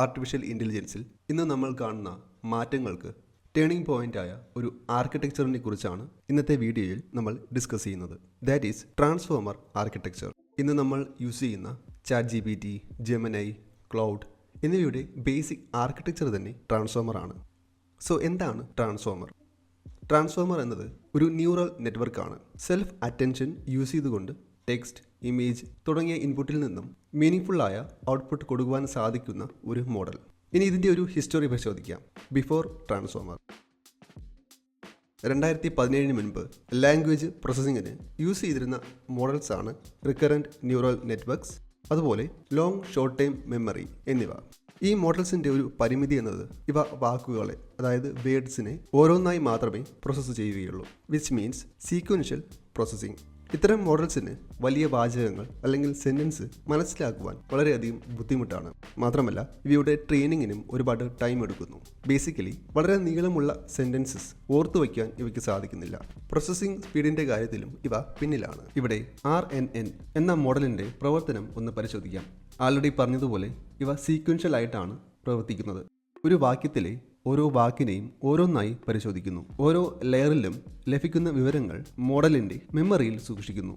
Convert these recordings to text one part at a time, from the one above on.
Artificial ഇന്റലിജൻസിൽ ഇന്ന് നമ്മൾ കാണുന്ന മാറ്റങ്ങൾക്ക് ടേണിംഗ് പോയിന്റായ ഒരു ആർക്കിടെക്ചറിനെ കുറിച്ചാണ് ഇന്നത്തെ വീഡിയോയിൽ നമ്മൾ ഡിസ്കസ് ചെയ്യുന്നത്. ദാറ്റ് ഈസ് ട്രാൻസ്ഫോമർ ആർക്കിടെക്ചർ ഇന്ന് നമ്മൾ യൂസ് ചെയ്യുന്ന chat G P T Gemini Claude എന്നിവയുടെ ബേസിക് ആർക്കിടെക്ചർ തന്നെ ട്രാൻസ്ഫോമർ ആണ്. സോ എന്താണ് ട്രാൻസ്ഫോമർ ട്രാൻസ്ഫോമർ എന്നത് ഒരു ന്യൂറൽ നെറ്റ്വർക്കാണ് സെൽഫ് അറ്റൻഷൻ യൂസ് ചെയ്തുകൊണ്ട് ടെക്സ്റ്റ് ഇമേജ് തുടങ്ങിയ ഇൻപുട്ടിൽ നിന്നും മീനിങ് ആയ ഔട്ട്പുട്ട് കൊടുക്കുവാൻ സാധിക്കുന്ന ഒരു മോഡൽ ഇനി ഇതിന്റെ ഒരു ഹിസ്റ്ററി പരിശോധിക്കാം. ബിഫോർ ട്രാൻസ്ഫോമർ രണ്ടായിരത്തി പതിനേഴിന് മുൻപ് ലാംഗ്വേജ് പ്രോസസ്സിങ്ങിന് യൂസ് ചെയ്തിരുന്ന മോഡൽസ് ആണ് റിക്കറന്റ് ന്യൂറൽ നെറ്റ്വർക്ക്സ് അതുപോലെ ലോങ് ഷോർട്ട് ടൈം മെമ്മറി എന്നിവ. ഈ മോഡൽസിന്റെ ഒരു പരിമിതി എന്നത് ഇവ വാക്കുകളെ അതായത് വേർഡ്സിനെ ഓരോന്നായി മാത്രമേ പ്രോസസ്സ് ചെയ്യുകയുള്ളൂ വിച്ച് മീൻസ് സീക്വൻഷ്യൽ പ്രോസസ്സിംഗ് ഇത്തരം മോഡൽസിന് വലിയ വാചകങ്ങൾ അല്ലെങ്കിൽ സെന്റൻസ് മനസ്സിലാക്കുവാൻ വളരെയധികം ബുദ്ധിമുട്ടാണ്. മാത്രമല്ല ഇവയുടെ ട്രെയിനിങ്ങിനും ഒരുപാട് ടൈം എടുക്കുന്നു. ബേസിക്കലി വളരെ നീളമുള്ള സെന്റൻസസ് ഓർത്തു വയ്ക്കാൻ ഇവയ്ക്ക് സാധിക്കുന്നില്ല. പ്രോസസ്സിംഗ് സ്പീഡിന്റെ കാര്യത്തിലും ഇവ പിന്നിലാണ്. ഇവിടെ ആർ എൻ എൻ എന്ന മോഡലിന്റെ പ്രവർത്തനം ഒന്ന് പരിശോധിക്കാം. ആൾറെഡി പറഞ്ഞതുപോലെ ഇവ സീക്വൻഷ്യൽ ആയിട്ടാണ് പ്രവർത്തിക്കുന്നത്. ഒരു വാക്യത്തിലെ ഓരോ വാക്കിനെയും ഓരോന്നായി പരിശോധിക്കുന്നു. ഓരോ ലെയറിലും ലഭിക്കുന്ന വിവരങ്ങൾ മോഡലിന്റെ മെമ്മറിയിൽ സൂക്ഷിക്കുന്നു.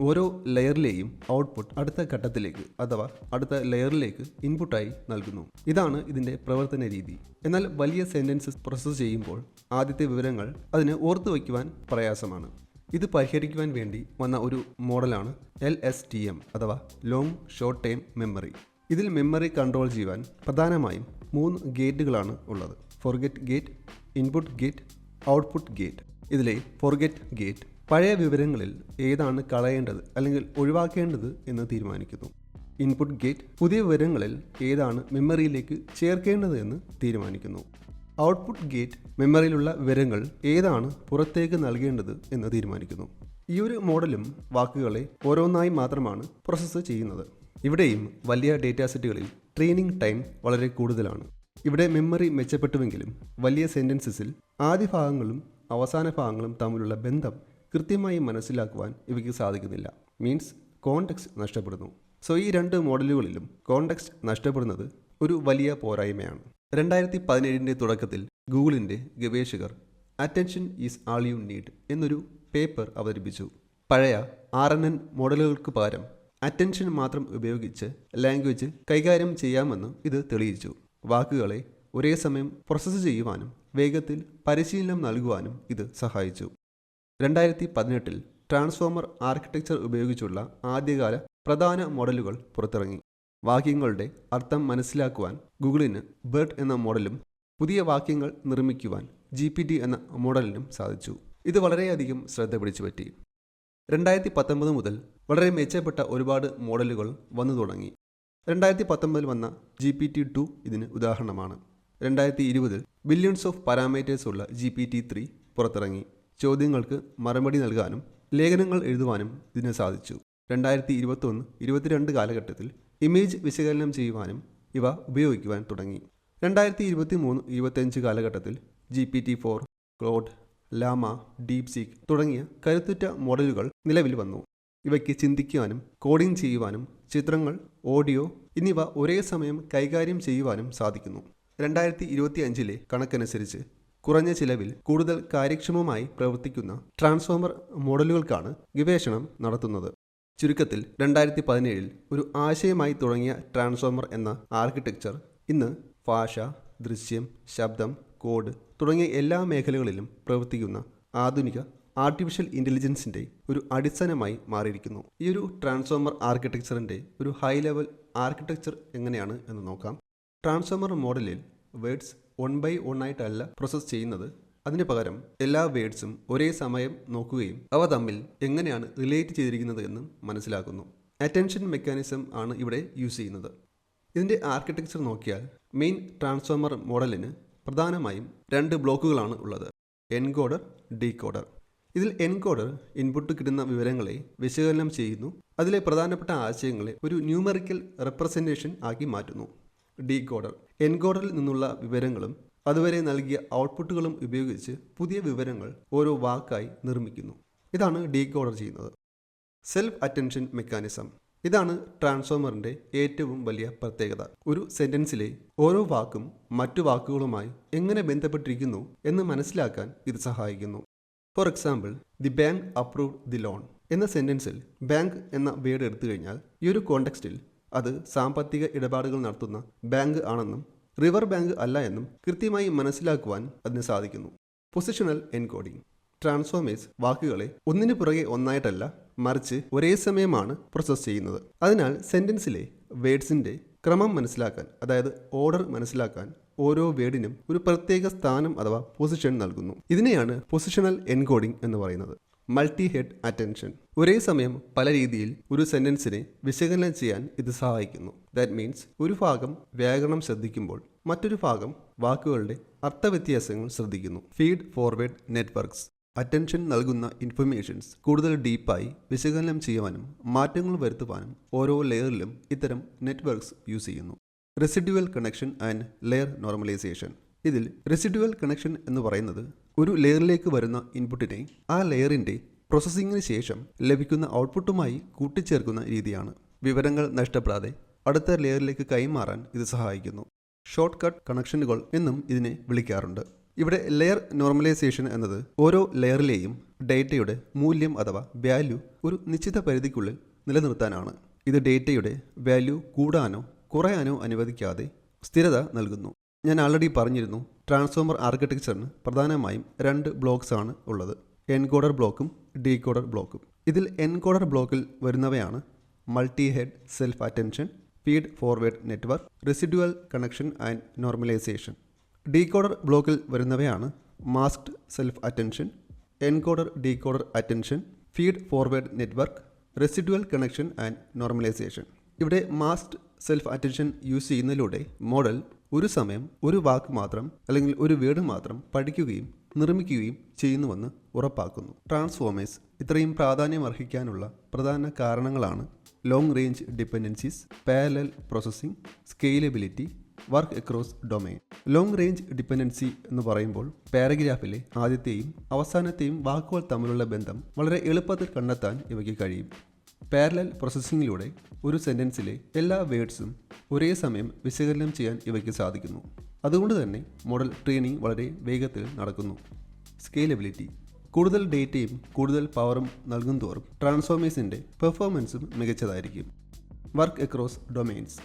ഓരോ ലെയറിലെയും ഔട്ട്പുട്ട് അടുത്ത ഘട്ടത്തിലേക്ക് അഥവാ അടുത്ത ലെയറിലേക്ക് ഇൻപുട്ടായി നൽകുന്നു. ഇതാണ് ഇതിന്റെ പ്രവർത്തന രീതി. എന്നാൽ വലിയ സെന്റൻസസ് പ്രോസസ്സ് ചെയ്യുമ്പോൾ ആദ്യത്തെ വിവരങ്ങൾ അതിന് ഓർത്തു വയ്ക്കുവാൻ പ്രയാസമാണ്. ഇത് പരിഹരിക്കുവാൻ വേണ്ടി വന്ന ഒരു മോഡലാണ് എൽ എസ് ടി എം അഥവാ ലോങ് ഷോർട്ട് ടൈം മെമ്മറി. ഇതിൽ മെമ്മറി കൺട്രോൾ ചെയ്യുവാൻ പ്രധാനമായും മൂന്ന് ഗേറ്റുകളാണ് ഉള്ളത്. Forget gate input gate output gate ഇതിലെ ഫോർഗെറ്റ് ഗേറ്റ് പഴയ വിവരങ്ങളിൽ ഏതാണ് കളയേണ്ടത് അല്ലെങ്കിൽ ഒഴിവാക്കേണ്ടത് എന്ന് തീരുമാനിക്കുന്നു. ഇൻപുട്ട് ഗേറ്റ് പുതിയ വിവരങ്ങളിൽ ഏതാണ് മെമ്മറിയിലേക്ക് ചേർക്കേണ്ടത് എന്ന് തീരുമാനിക്കുന്നു. ഔട്ട്പുട്ട് ഗേറ്റ് മെമ്മറിയിലുള്ള വിവരങ്ങൾ ഏതാണ് പുറത്തേക്ക് നൽകേണ്ടത് എന്ന് തീരുമാനിക്കുന്നു. ഈ ഒരു മോഡലും വാക്കുകളെ ഓരോന്നായി മാത്രമാണ് പ്രോസസ്സ് ചെയ്യുന്നത്. ഇവിടെയും വലിയ ഡേറ്റാ സെറ്റുകളിൽ ട്രെയിനിങ് ടൈം വളരെ കൂടുതലാണ്. ഇവിടെ മെമ്മറി മെച്ചപ്പെട്ടുവെങ്കിലും വലിയ സെന്റൻസസിൽ ആദ്യ ഭാഗങ്ങളും അവസാന ഭാഗങ്ങളും തമ്മിലുള്ള ബന്ധം കൃത്യമായി മനസ്സിലാക്കുവാൻ ഇവയ്ക്ക് സാധിക്കുന്നില്ല. മീൻസ് കോണ്ടെക്സ്റ്റ് നഷ്ടപ്പെടുന്നു. സോ ഈ രണ്ട് മോഡലുകളിലും കോണ്ടെക്സ്റ്റ് നഷ്ടപ്പെടുന്നത് ഒരു വലിയ പോരായ്മയാണ്. രണ്ടായിരത്തി പതിനേഴിന്റെ തുടക്കത്തിൽ ഗൂഗിളിന്റെ ഗവേഷകർ attention is all you need എന്നൊരു പേപ്പർ അവതരിപ്പിച്ചു. പഴയ ആർ എൻ എൻ മോഡലുകൾക്ക് പകരം അറ്റൻഷൻ മാത്രം ഉപയോഗിച്ച് ലാംഗ്വേജ് കൈകാര്യം ചെയ്യാമെന്ന് ഇത് തെളിയിച്ചു. വാക്കുകളെ ഒരേ സമയം പ്രോസസ്സ് ചെയ്യുവാനും വേഗത്തിൽ പരിശീലനം നൽകുവാനും ഇത് സഹായിച്ചു. രണ്ടായിരത്തി പതിനെട്ടിൽ ട്രാൻസ്ഫോമർ ആർക്കിടെക്ചർ ഉപയോഗിച്ചുള്ള ആദ്യകാല പ്രധാന മോഡലുകൾ പുറത്തിറങ്ങി. വാക്യങ്ങളുടെ അർത്ഥം മനസ്സിലാക്കുവാൻ ഗൂഗിളിന് ബെർട്ട് എന്ന മോഡലും പുതിയ വാക്യങ്ങൾ നിർമ്മിക്കുവാൻ ജി പി ടി എന്ന മോഡലിനും സാധിച്ചു. ഇത് വളരെയധികം ശ്രദ്ധ പിടിച്ചുപറ്റി. രണ്ടായിരത്തി പത്തൊമ്പത് മുതൽ വളരെ മെച്ചപ്പെട്ട ഒരുപാട് മോഡലുകൾ വന്നു തുടങ്ങി. രണ്ടായിരത്തി പത്തൊമ്പതിൽ വന്ന ജി പി ടി ടു ഇതിന് ഉദാഹരണമാണ്. രണ്ടായിരത്തി ഇരുപതിൽ ബില്യൺസ് ഓഫ് പാരാമീറ്റേഴ്സ് ഉള്ള ജി പി ടി ത്രീ പുറത്തിറങ്ങി. ചോദ്യങ്ങൾക്ക് മറുപടി നൽകാനും ലേഖനങ്ങൾ എഴുതുവാനും ഇതിന് സാധിച്ചു. രണ്ടായിരത്തി ഇരുപത്തൊന്ന് ഇരുപത്തിരണ്ട് കാലഘട്ടത്തിൽ ഇമേജ് വിശകലനം ചെയ്യുവാനും ഇവ ഉപയോഗിക്കുവാൻ തുടങ്ങി. രണ്ടായിരത്തി ഇരുപത്തി മൂന്ന് ഇരുപത്തിയഞ്ച് കാലഘട്ടത്തിൽ G P T four Claude Llama DeepSeek തുടങ്ങിയ കരുത്തുറ്റ മോഡലുകൾ നിലവിൽ വന്നു. ഇവയ്ക്ക് ചിന്തിക്കുവാനും കോഡിംഗ് ചെയ്യുവാനും ചിത്രങ്ങൾ ഓഡിയോ എന്നിവ ഒരേ സമയം കൈകാര്യം ചെയ്യുവാനും സാധിക്കുന്നു. രണ്ടായിരത്തി ഇരുപത്തി അഞ്ചിലെ കണക്കനുസരിച്ച് കുറഞ്ഞ ചിലവിൽ കൂടുതൽ കാര്യക്ഷമമായി പ്രവർത്തിക്കുന്ന ട്രാൻസ്ഫോമർ മോഡലുകൾക്കാണ് ഗവേഷണം നടത്തുന്നത്. ചുരുക്കത്തിൽ രണ്ടായിരത്തി പതിനേഴിൽ ഒരു ആശയമായി തുടങ്ങിയ ട്രാൻസ്ഫോമർ എന്ന ആർക്കിടെക്ചർ ഇന്ന് ഭാഷ ദൃശ്യം ശബ്ദം കോഡ് തുടങ്ങിയ എല്ലാ മേഖലകളിലും പ്രവർത്തിക്കുന്ന ആധുനിക ആർട്ടിഫിഷ്യൽ ഇന്റലിജൻസിന്റെ ഒരു അടിസ്ഥാനമായി മാറിയിരിക്കുന്നു. ഈ ഒരു ട്രാൻസ്ഫോമർ ആർക്കിടെക്ചറിന്റെ ഒരു ഹൈ ലെവൽ ആർക്കിടെക്ചർ എങ്ങനെയാണ് എന്ന് നോക്കാം. ട്രാൻസ്ഫോമർ മോഡലിൽ വേർഡ്സ് വൺ ബൈ വൺ ആയിട്ടല്ല പ്രോസസ്സ് ചെയ്യുന്നത്. അതിന് പകരം എല്ലാ വേർഡ്സും ഒരേ സമയം നോക്കുകയും അവ തമ്മിൽ എങ്ങനെയാണ് റിലേറ്റ് ചെയ്തിരിക്കുന്നത് എന്ന് മനസ്സിലാക്കുന്നു. അറ്റൻഷൻ മെക്കാനിസം ആണ് ഇവിടെ യൂസ് ചെയ്യുന്നത്. ഇതിന്റെ ആർക്കിടെക്ചർ നോക്കിയാൽ മെയിൻ ട്രാൻസ്ഫോമർ മോഡലിന് പ്രധാനമായും രണ്ട് ബ്ലോക്കുകളാണ് ഉള്ളത്. എൻകോഡർ ഡീകോഡർ ഇതിൽ എൻകോഡർ ഇൻപുട്ട് കിട്ടുന്ന വിവരങ്ങളെ വിശകലനം ചെയ്യുന്നു. അതിലെ പ്രധാനപ്പെട്ട ആശയങ്ങളെ ഒരു ന്യൂമറിക്കൽ റെപ്രസെന്റേഷൻ ആക്കി മാറ്റുന്നു. ഡീകോഡർ. എൻകോഡറിൽ നിന്നുള്ള വിവരങ്ങളും അതുവരെ നൽകിയ ഔട്ട്പുട്ടുകളും ഉപയോഗിച്ച് പുതിയ വിവരങ്ങൾ ഓരോ വാക്കായി നിർമ്മിക്കുന്നു. ഇതാണ് ഡീകോഡർ ചെയ്യുന്നത്. Self attention mechanism. ഇതാണ് ട്രാൻസ്ഫോമറിന്റെ ഏറ്റവും വലിയ പ്രത്യേകത. ഒരു സെന്റൻസിലെ ഓരോ വാക്കും മറ്റു വാക്കുകളുമായി എങ്ങനെ ബന്ധപ്പെട്ടിരിക്കുന്നു എന്ന് മനസ്സിലാക്കാൻ ഇത് സഹായിക്കുന്നു. For example the bank approve the loan എന്ന സെന്റൻസിൽ ബാങ്ക് എന്ന വേർഡ് എടുത്തു കഴിഞ്ഞാൽ ഈ ഒരു കോണ്ടെക്സ്റ്റിൽ അത് സാമ്പത്തിക ഇടപാടുകൾ നടത്തുന്ന ബാങ്ക് ആണെന്നും റിവർ ബാങ്ക് അല്ല എന്നും കൃത്യമായി മനസ്സിലാക്കുവാൻ അതിന് സാധിക്കുന്നു. പൊസിഷണൽ എൻകോഡിംഗ് ട്രാൻസ്ഫോമേഴ്സ് വാക്കുകളെ ഒന്നിനു പുറകെ ഒന്നായിട്ടല്ല മറിച്ച് ഒരേ സമയമാണ് പ്രോസസ്സ് ചെയ്യുന്നത്. അതിനാൽ സെന്റൻസിലെ വേഡ്സിന്റെ ക്രമം മനസ്സിലാക്കാൻ അതായത് ഓർഡർ മനസ്സിലാക്കാൻ ഓരോ വേർഡിനും ഒരു പ്രത്യേക സ്ഥാനം അഥവാ പൊസിഷൻ നൽകുന്നു. ഇതിനെയാണ് പൊസിഷണൽ എൻകോഡിംഗ് എന്ന് പറയുന്നത്. മൾട്ടി ഹെഡ് അറ്റൻഷൻ ഒരേ സമയം പല രീതിയിൽ ഒരു സെന്റൻസിനെ വിശകലനം ചെയ്യാൻ ഇത് സഹായിക്കുന്നു. ദാറ്റ് മീൻസ് ഒരു ഭാഗം വ്യാകരണം ശ്രദ്ധിക്കുമ്പോൾ മറ്റൊരു ഭാഗം വാക്കുകളുടെ അർത്ഥവ്യത്യാസങ്ങൾ ശ്രദ്ധിക്കുന്നു. ഫീഡ് ഫോർവേഡ് നെറ്റ്വർക്ക്സ് അറ്റൻഷൻ നൽകുന്ന ഇൻഫർമേഷൻസ് കൂടുതൽ ഡീപ്പായി വിശകലനം ചെയ്യുവാനും മാറ്റങ്ങൾ വരുത്തുവാനും ഓരോ ലെയറിലും ഇത്തരം നെറ്റ്വർക്ക്സ് യൂസ് ചെയ്യുന്നു. Residual connection and layer normalization ഇതിൽ റെസിഡ്യുവൽ കണക്ഷൻ എന്ന് പറയുന്നത് ഒരു ലെയറിലേക്ക് വരുന്ന ഇൻപുട്ടിനെ ആ ലെയറിന്റെ പ്രോസസ്സിങ്ങിന് ശേഷം ലഭിക്കുന്ന ഔട്ട്പുട്ടുമായി കൂട്ടിച്ചേർക്കുന്ന രീതിയാണ്. വിവരങ്ങൾ നഷ്ടപ്പെടാതെ അടുത്ത ലെയറിലേക്ക് കൈമാറാൻ ഇത് സഹായിക്കുന്നു. ഷോർട്ട് കട്ട് കണക്ഷനുകൾ എന്നും ഇതിനെ വിളിക്കാറുണ്ട്. ഇവിടെ ലെയർ നോർമലൈസേഷൻ എന്നത് ഓരോ ലെയറിലെയും ഡേറ്റയുടെ മൂല്യം അഥവാ വാല്യൂ ഒരു നിശ്ചിത പരിധിക്കുള്ളിൽ നിലനിർത്താനാണ്. ഇത് ഡേറ്റയുടെ വാല്യൂ കൂടാനോ കുറയാനോ അനുവദിക്കാതെ സ്ഥിരത നൽകുന്നു. ഞാൻ ആൾറെഡി പറഞ്ഞിരുന്നു ട്രാൻസ്ഫോമർ ആർക്കിടെക്ചറിന് പ്രധാനമായും രണ്ട് ബ്ലോക്സ് ആണ് ഉള്ളത്. എൻകോഡർ ബ്ലോക്കും ഡീകോഡർ ബ്ലോക്കും ഇതിൽ എൻകോഡർ ബ്ലോക്കിൽ വരുന്നവയാണ് multi head self attention feed forward network residual connection and normalization decoder ബ്ലോക്കിൽ വരുന്നവയാണ് masked self attention encoder decoder attention feed forward network residual connection and normalization ഇവിടെ മാസ്ക്ഡ് സെൽഫ് അറ്റൻഷൻ യൂസ് ചെയ്യുന്നതിലൂടെ model ഒരു സമയം ഒരു വാക്ക് മാത്രം അല്ലെങ്കിൽ ഒരു വേർഡ് മാത്രം പഠിക്കുകയും നിർമ്മിക്കുകയും ചെയ്യുന്നുവെന്ന് ഉറപ്പാക്കുന്നു. ട്രാൻസ്ഫോമേഴ്സ് ഇത്രയും പ്രാധാന്യം അർഹിക്കാനുള്ള പ്രധാന കാരണങ്ങളാണ് long range dependencies parallel processing scalability work across domain long range dependency എന്ന് പറയുമ്പോൾ പാരഗ്രാഫിലെ ആദ്യത്തെയും അവസാനത്തെയും വാക്കുകൾ തമ്മിലുള്ള ബന്ധം വളരെ എളുപ്പത്തിൽ കണ്ടെത്താൻ ഇവയ്ക്ക് കഴിയും. പാരലൽ പ്രോസസ്സിങ്ങിലൂടെ ഒരു സെന്റൻസിലെ എല്ലാ വേർഡ്സും ഒരേ സമയം വിശകലനം ചെയ്യാൻ ഇവയ്ക്ക് സാധിക്കുന്നു. അതുകൊണ്ട് തന്നെ മോഡൽ ട്രെയിനിങ് വളരെ വേഗത്തിൽ നടക്കുന്നു. സ്കെയിലബിലിറ്റി കൂടുതൽ ഡേറ്റയും കൂടുതൽ പവറും നൽകും തോറും ട്രാൻസ്ഫോമേഴ്സിന്റെ പെർഫോമൻസും മികച്ചതായിരിക്കും. വർക്ക് അക്രോസ് ഡൊമൈൻസ്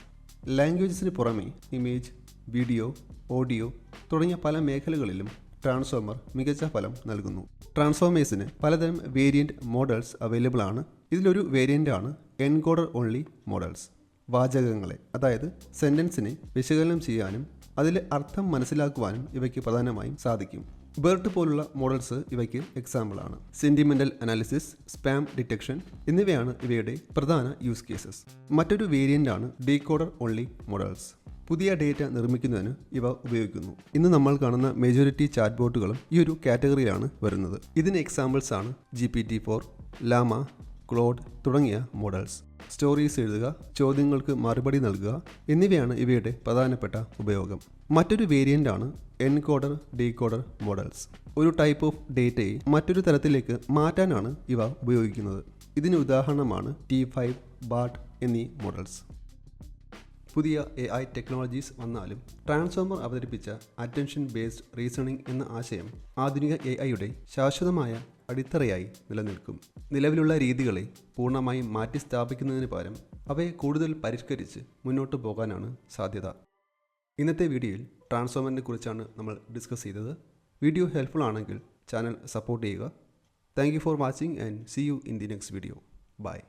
ലാംഗ്വേജസിന് പുറമെ ഇമേജ് വീഡിയോ ഓഡിയോ തുടങ്ങിയ പല മേഖലകളിലും ട്രാൻസ്ഫോമർ മികച്ച ഫലം നൽകുന്നു. ട്രാൻസ്ഫോമേഴ്സിന് പലതരം വേരിയന്റ് മോഡൽസ് അവൈലബിൾ ആണ്. ഇതിലൊരു വേരിയന്റ് ആണ് എൻകോഡർ ഓൺലി മോഡൽസ്. വാചകങ്ങളെ അതായത് സെന്റൻസിനെ വിശകലനം ചെയ്യാനും അതിലെ അർത്ഥം മനസ്സിലാക്കുവാനും ഇവയ്ക്ക് പ്രധാനമായും സാധിക്കും. ബെർട്ട് പോലുള്ള മോഡൽസ് ഇവയ്ക്ക് എക്സാമ്പിളാണ് സെന്റിമെന്റൽ അനാലിസിസ് സ്പാം ഡിറ്റക്ഷൻ എന്നിവയാണ് ഇവയുടെ പ്രധാന യൂസ് കേസസ് മറ്റൊരു വേരിയന്റ് ആണ് ഡീകോഡർ ഓൺലി മോഡൽസ്. പുതിയ ഡേറ്റ നിർമ്മിക്കുന്നതിന് ഇവ ഉപയോഗിക്കുന്നു. ഇന്ന് നമ്മൾ കാണുന്ന മെജോറിറ്റി ചാറ്റ് ബോട്ടുകളും ഈ ഒരു കാറ്റഗറിയിലാണ് വരുന്നത്. ഇതിന് എക്സാമ്പിൾസ് ആണ് G P T four Llama Claude തുടങ്ങിയ മോഡൽസ്. സ്റ്റോറീസ് എഴുതുക ചോദ്യങ്ങൾക്ക് മറുപടി നൽകുക എന്നിവയാണ് ഇവയുടെ പ്രധാനപ്പെട്ട ഉപയോഗം. മറ്റൊരു വേരിയന്റ് ആണ് എൻകോഡർ ഡീകോഡർ മോഡൽസ്. ഒരു ടൈപ്പ് ഓഫ് ഡേറ്റയെ മറ്റൊരു തരത്തിലേക്ക് മാറ്റാനാണ് ഇവ ഉപയോഗിക്കുന്നത്. ഇതിന് ഉദാഹരണമാണ് ടി ഫൈവ് ബാട്ട് എന്നീ മോഡൽസ്. പുതിയ എ ഐ ടെക്നോളജീസ് വന്നാലും ട്രാൻസ്ഫോമർ അവതരിപ്പിച്ച അറ്റൻഷൻ ബേസ്ഡ് റീസണിംഗ് എന്ന ആശയം ആധുനിക എ ഐയുടെ ശാശ്വതമായ അടിത്തറയായി നിലനിൽക്കും. നിലവിലുള്ള രീതികളെ പൂർണമായും മാറ്റി സ്ഥാപിക്കുന്നതിന് പകരം അവയെ കൂടുതൽ പരിഷ്കരിച്ച് മുന്നോട്ട് പോകാനാണ് സാധ്യത. ഇന്നത്തെ വീഡിയോയിൽ ട്രാൻസ്ഫോമറിനെ കുറിച്ചാണ് നമ്മൾ ഡിസ്കസ് ചെയ്തത്. വീഡിയോ ഹെൽപ്ഫുൾ ആണെങ്കിൽ ചാനൽ സപ്പോർട്ട് ചെയ്യുക. Thank for watching and see you in the next video. Bye.